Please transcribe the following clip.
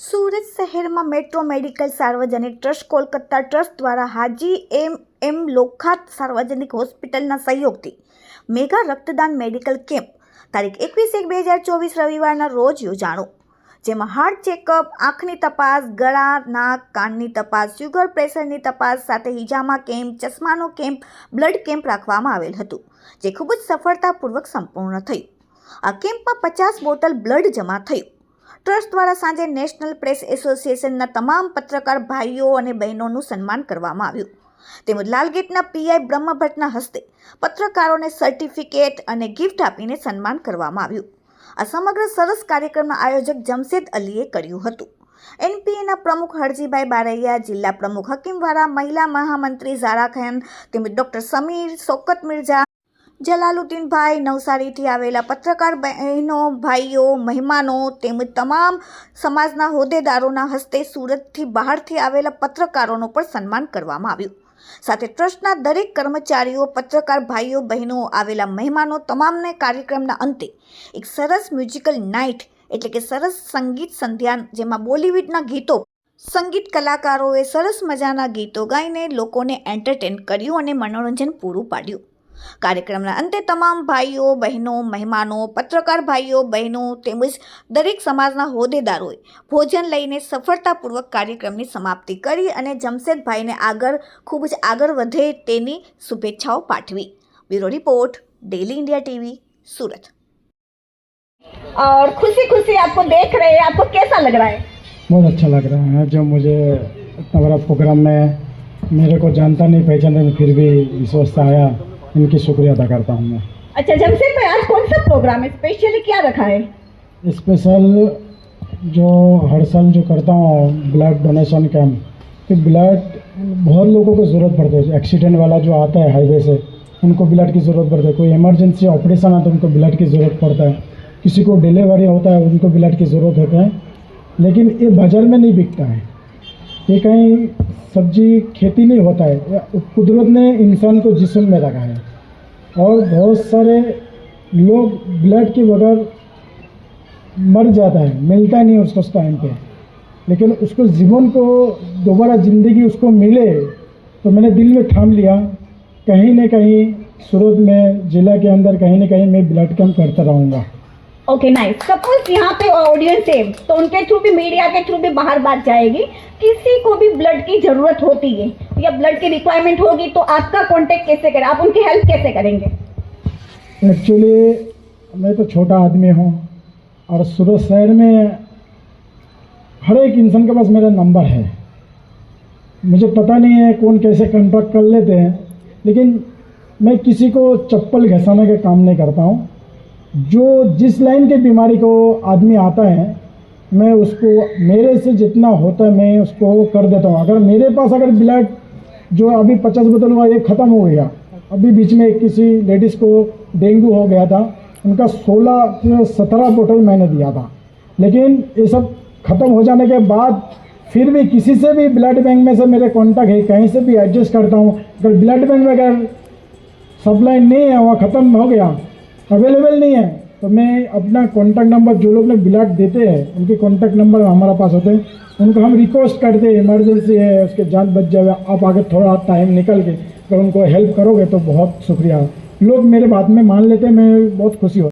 સુરત શહેરમાં metro medical સાર્વજનિક trust, Kolkata trust દ્વારા હાજી એમ એમ લોખાત સાર્વજનિક હોસ્પિટલના સહયોગથી મેગા રક્તદાન મેડિકલ કેમ્પ. તારીખ એકવીસ એક બે હજાર ચોવીસ રવિવારના રોજ યોજાણો, જેમાં હાર્ટ ચેકઅપ, આંખની તપાસ, ગળા, નાક, કાનની તપાસ શુગર પ્રેશરની તપાસ સાથે હિજામા કેમ્પ, ચશ્માનો કેમ્પ, બ્લડ કેમ્પ રાખવામાં આવેલ હતું, જે ખૂબ જ સફળતાપૂર્વક સંપૂર્ણ થયું. આ કેમ્પમાં પચાસ બોટલ બ્લડ જમા થયું. ટ્રસ્ટ દ્વારા સાંજે નેશનલ પ્રેસ એસોસિએશનના તમામ પત્રકાર, ભાઈઓ અને બહેનોનું સન્માન કરવામાં આવ્યું. તેમજ લાલગેટના પીઆઈ બ્રહ્મભટ્ટના હસ્તે પત્રકારોને સર્ટિફિકેટ અને ગિફ્ટ આપીને સન્માન કરવામાં આવ્યું. આ સમગ્ર સરસ કાર્યક્રમના આયોજક જમશેદ અલીએ કર્યું હતું. એનપીએના પ્રમુખ હરજીભાઈ બારૈયા, જિલ્લા પ્રમુખ હકીમવાળા, મહિલા મહામંત્રી ઝારા ખાન તેમજ ડૉક્ટર સમીર સોકત મિર્ઝા જલાલુદ્દીનભાઈ નવસારીથી આવેલા પત્રકાર બહેનો, ભાઈઓ, મહેમાનો તેમજ તમામ સમાજના હોદ્દેદારોના હસ્તે સુરતથી બહારથી આવેલા પત્રકારોનું પણ સન્માન કરવામાં આવ્યું. સાથે ટ્રસ્ટના દરેક કર્મચારીઓ, પત્રકાર ભાઈઓ, બહેનો આવેલા મહેમાનો તમામને કાર્યક્રમના અંતે એક સરસ મ્યુઝિકલ નાઇટ એટલે કે સરસ સંગીત સંધ્યા જેમાં બોલિવૂડના ગીતો, સંગીત કલાકારોએ સરસ મજાના ગીતો ગાઈને લોકોને એન્ટરટેન કર્યું અને મનોરંજન પૂરું પાડ્યું. કાર્યક્રમના અંતે તમામ ભાઈઓ બહેનો મહેમાનો પત્રકાર ભાઈઓ બહેનો તેમજ દરેક સમાજના હોદ્દેદારોએ ભોજન લઈને સફળતાપૂર્વક કાર્યક્રમની સમાપ્તિ કરી અને જમશેદભાઈને આગળ ખૂબ જ આગળ વધે તેની શુભેચ્છાઓ પાઠવી bureau report daily India TV Surat और खुशी खुशी आपको देख रहे हैं आपको कैसा लग रहा है बहुत अच्छा लग रहा है जो मुझे इतना बड़ा प्रोग्राम में मेरे को जानता नहीं पहचानता नहीं फिर भी विश्वास से आया इनकी शुक्रिया अदा करता हूँ मैं। अच्छा जमशेद भाई आज कौन सा प्रोग्राम है? स्पेशली क्या रखा है? स्पेशल जो हर साल जो करता हूँ ब्लड डोनेशन कैंप तो ब्लड बहुत लोगों को ज़रूरत पड़ती है। एक्सीडेंट वाला जो आता है हाईवे से उनको ब्लड की ज़रूरत पड़ती है। कोई इमरजेंसी ऑपरेशन आता है उनको ब्लड की ज़रूरत पड़ता है। किसी को डिलीवरी होता है उनको ब्लड की ज़रूरत होता है। लेकिन ये बाज़ार में नहीं बिकता है। ये कहीं सब्ज़ी खेती नहीं होता है। कुदरत ने इंसान को जिसम में रखा है। और बहुत सारे लोग ब्लड के बगैर मर जाता है। मिलता नहीं उसको उस टाइम पे। लेकिन उसको जीवन को, दोबारा ज़िंदगी उसको मिले तो मैंने दिल में ठान लिया, कहीं ना कहीं सूरत में, ज़िला के अंदर कहीं ना कहीं मैं ब्लड कैंप करता रहूँगा। ओके नाइस सपोज़ यहाँ पे ऑडियंस है तो उनके थ्रू भी मीडिया के थ्रू भी बाहर बात जाएगी। किसी को भी ब्लड की ज़रूरत होती है, या ब्लड की रिक्वायरमेंट होगी तो आपका कांटेक्ट कैसे करें? आप उनकी हेल्प कैसे करेंगे? एक्चुअली मैं तो छोटा आदमी हूँ, और सूरत शहर में हर एक इंसान के पास मेरा नंबर है। मुझे पता नहीं है कौन कैसे कॉन्टैक्ट कर लेते हैं, लेकिन मैं किसी को चप्पल घसाने का काम नहीं करता हूँ। जो जिस लाइन की बीमारी को आदमी आता है, मैं उसको, मेरे से जितना होता है, मैं उसको कर देता हूँ। अगर मेरे पास अगर ब्लड जो अभी पचास बोतल हुआ ये ख़त्म हो गया। अभी बीच में किसी लेडीज़ को डेंगू हो गया था, उनका सोलह से सत्रह बोतल मैंने दिया था। लेकिन ये सब ख़त्म हो जाने के बाद फिर भी किसी से भी ब्लड बैंक में से मेरे कॉन्टैक्ट है, कहीं से भी एडजस्ट करता हूँ। अगर ब्लड बैंक में अगर सप्लाई नहीं है, वहाँ ख़त्म हो गया अवेलेबल नहीं है। तो मैं अपना कॉन्टैक्ट नंबर जो लोग ने ब्लड देते हैं, उनके कॉन्टैक्ट नंबर हमारे पास होते हैं। उनको हम रिक्वेस्ट करते हैं इमरजेंसी है, उसके जान बच जाए, आप आगे थोड़ा टाइम निकल के अगर उनको हेल्प करोगे तो बहुत शुक्रिया। लोग मेरे बात में मान लेते हैं, मैं बहुत खुशी